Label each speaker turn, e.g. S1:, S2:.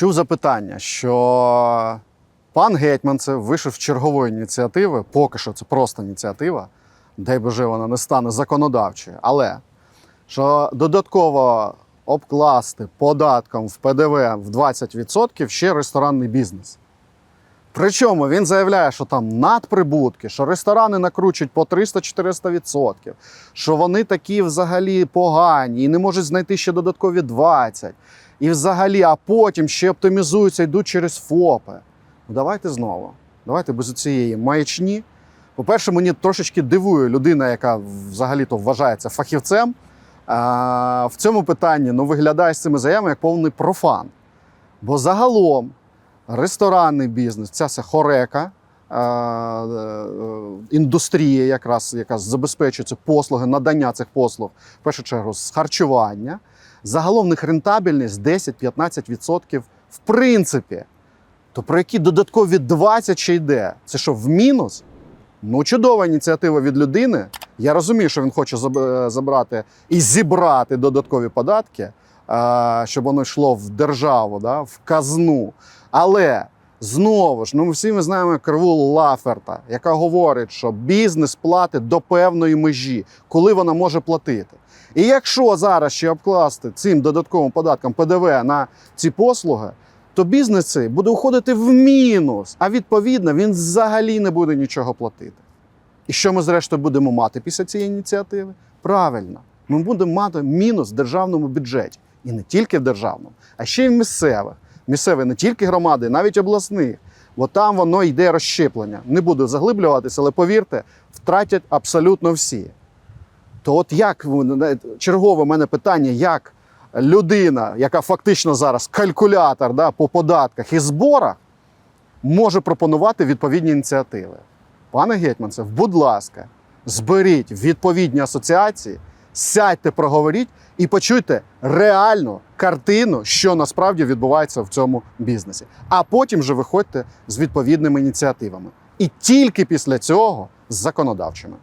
S1: Чув запитання, що пан Гетьманцев вийшов чергової ініціативи, поки що це просто ініціатива, дай Боже, вона не стане законодавчою, але що додатково обкласти податком в ПДВ в 20% ще ресторанний бізнес. Причому він заявляє, що там надприбутки, що ресторани накручують по 300-400%, що вони такі взагалі погані і не можуть знайти ще додаткові 20%. І взагалі, а потім ще оптимізуються, йдуть через ФОПи. Ну давайте знову. Давайте без цієї маячні. По-перше, мені трошечки дивує людина, яка взагалі-то вважається фахівцем. В цьому питанні ну, виглядає з цими заявами як повний профан. Бо загалом ресторанний бізнес, ця вся хорека, е, е, індустрія, якраз, яка забезпечує ці послуги, надання цих послуг, в першу чергу, з харчування. Загалом них рентабельність 10-15% в принципі. То про які додаткові 20 ще йде? Це що, в мінус? Ну, чудова ініціатива від людини. Я розумію, що він хоче е, забрати і зібрати додаткові податки, щоб воно йшло в державу, да, в казну. Але знову ж, ну ми всі ми знаємо криву Лаферта, яка говорить, що бізнес платить до певної межі, коли вона може платити. І якщо зараз ще обкласти цим додатковим податком ПДВ на ці послуги, то бізнес буде уходити в мінус, а відповідно він взагалі не буде нічого платити. І що ми зрештою будемо мати після цієї ініціативи? Правильно, ми будемо мати мінус в державному бюджеті. І не тільки в державному, а ще й в місцевих. Місцеві не тільки громади, навіть обласних. Бо там воно йде розщеплення. Не буду заглиблюватися, але повірте, втратять абсолютно всі. То от як чергове мене питання, як людина, яка фактично зараз калькулятор да, по податках і зборах, може пропонувати відповідні ініціативи. Пане Гетьманцев, будь ласка, зберіть відповідні асоціації, сядьте, проговоріть і почуйте реальну картину, що насправді відбувається в цьому бізнесі. А потім вже виходьте з відповідними ініціативами. І тільки після цього з законодавчими.